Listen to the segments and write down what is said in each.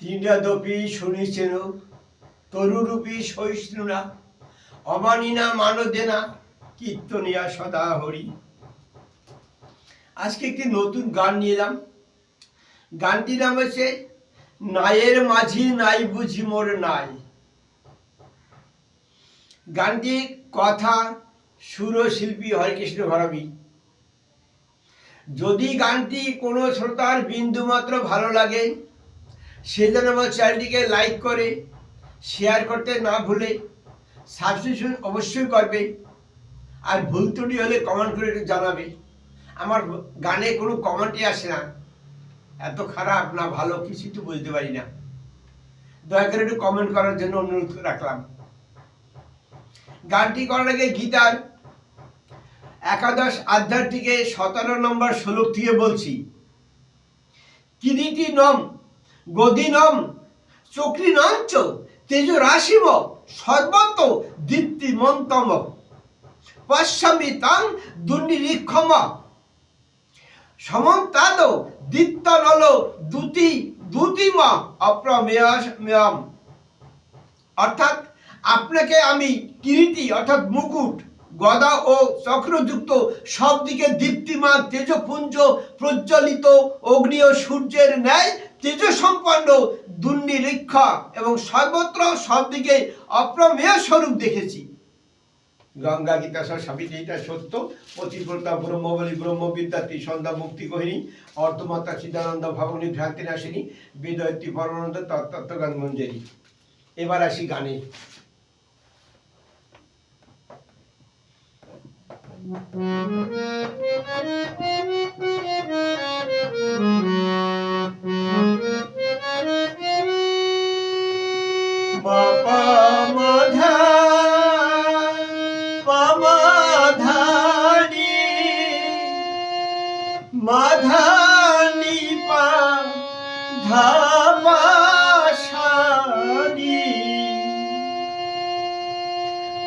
তৃণাদপি শুনিছেন, তরুরূপী সহিষ্ণু না অমানিনা মানদেনা, কীর্তনিয়া সদা হরি আজকে একটি নতুন গান নিয়ে এলাম। গানটির নাম হচ্ছে, নায়ের মাঝি নাই বুঝি মোর নাই। গানটি কথা সুরশিল্পী হরেকৃষ্ণ ঘরাবি যদি গানটি কোনো শ্রোতার বিন্দুমাত্র ভালো লাগে সে যেন আমার চ্যানেলটিকে লাইক করে শেয়ার করতে না ভুলে সাবস্ক্রিপশন অবশ্যই করবে। আর ভুল ত্রুটি হলে কমেন্ট করে একটু জানাবে। আমার গানে কোনো কমেন্টই আসে না। এত খারাপ না ভালো কিছু তো বুঝতে পারি না। দয়া করে একটু কমেন্ট করার জন্য অনুরোধ রাখলাম। গানটি করার আগে গীতার একাদশ অধ্যায় থেকে সতেরো নম্বর শ্লোক থেকে বলছি, কিরিটি নম গদি নম চক্রি নঞ্চ তেজ রাশিব সর্বত দীপ্তি মন্তম পশ্যামি তাং দুর্নিরীক্ষম। সমন্তাদ দিত্ত নল দুতি, দুতিম অপ্রমেয়ম। অর্থাৎ আপনাকে আমি কিরিটি অর্থাৎ মুকুট, গদা ও চক্রযুক্ত সব দিকে দীপ্তিমান তেজপুঞ্জ প্রজ্বলিত অগ্নি ও সূর্যের ন্যায় তেজ সম্পন্ন দুর্নিরীক্ষা এবং সর্বত্র সব দিকে অপ্রমেয় স্বরূপ দেখেছি। গঙ্গা গীতা সাবিত্রী এটা সত্য। পতিব্রতা ব্রহ্মবলী ব্রহ্মবিদ্যা সন্ধ্যা মুক্তি কহিনী। অর্থমাতা চিদানন্দ ভবনী ভ্রান্তি নাশিনী বিদয়ত্রী পরমানন্দ তত্ত্বগান মঞ্জরি এবার আসি গানে। বাপা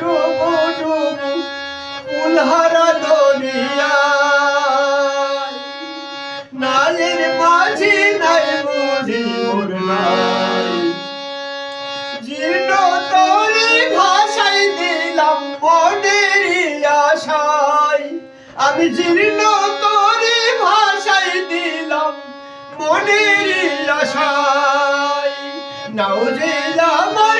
ডুবু কুলহারা দরিয়ায় নায়ের মাঝি নাই বুঝি মোর নাই। আমি জীর্ণ তরি ভাষাই দিলাম মনের আশায়। নাও যে আমার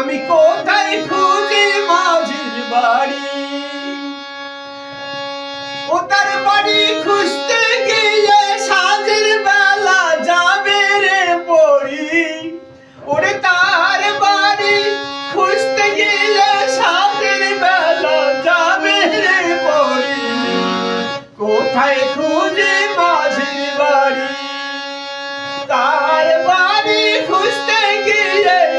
আমি কোথায় খুঁজি মাঝির বাড়ি? ও তার বাড়ি খুঁজতে গিয়ে সাজের বেলা যাবে রে পড়ি। ওরে তার বাড়ি খুঁজতে গিয়ে সাজের বেলা যাবে রে পড়ি। কোথায় খুঁজে মাঝির বাড়ি? তার বাড়ি খুঁজতে গিয়ে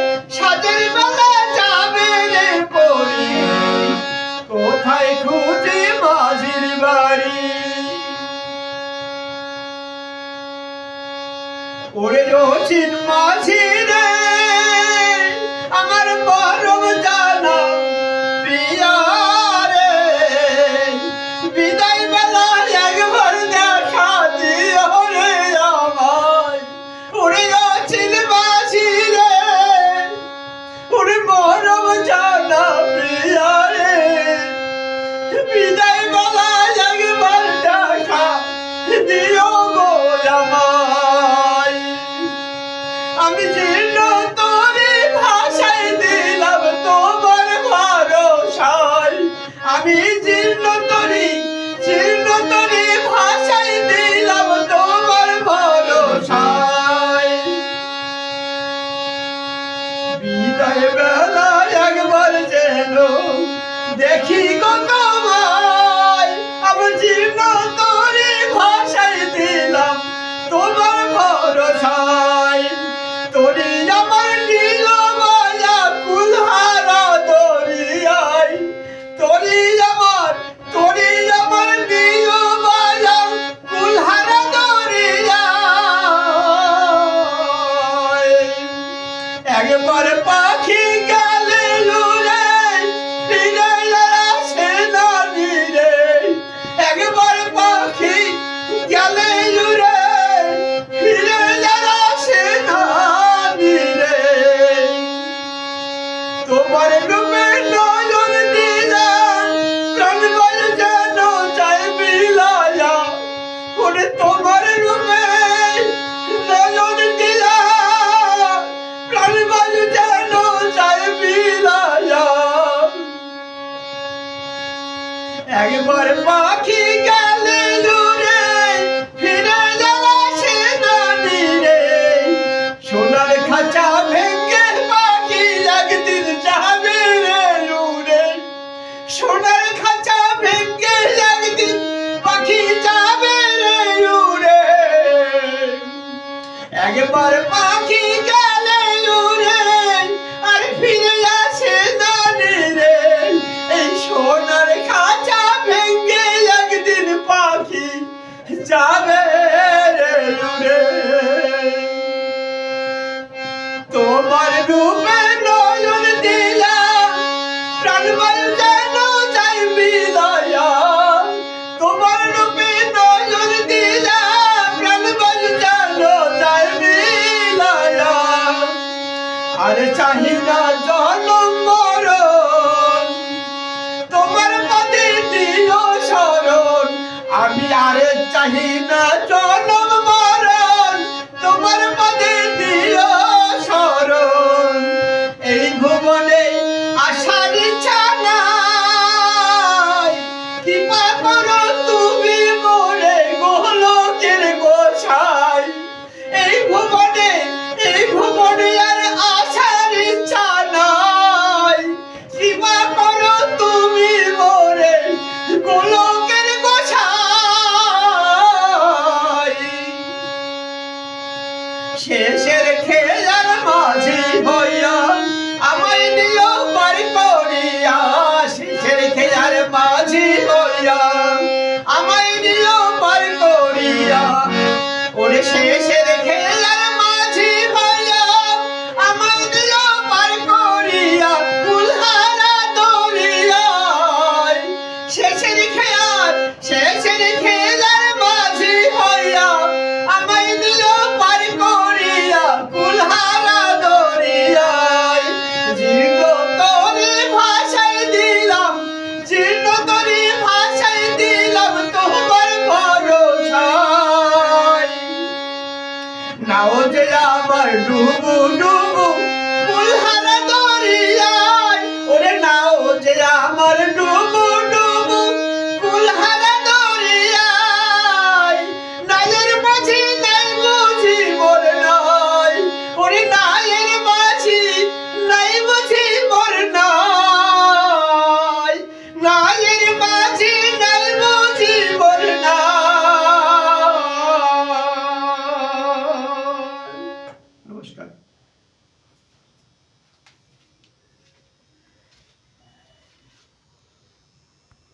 ওরে রচিন মাঝি রে, আমার পরম জানা প্রিয়া রে। বিদায় বেলা একবার দেখা দিও রে আমায়। ওরে রচিন মাঝি রে, ওরে পরম জানা প্রিয়া একবার পাখি গেলে উড়ে আর ফিরে চাহি না নাও যে আমার ডুবু ডুবু ফুলহারা দরিয়ায়। ওরে নাও যে আমার ডুবু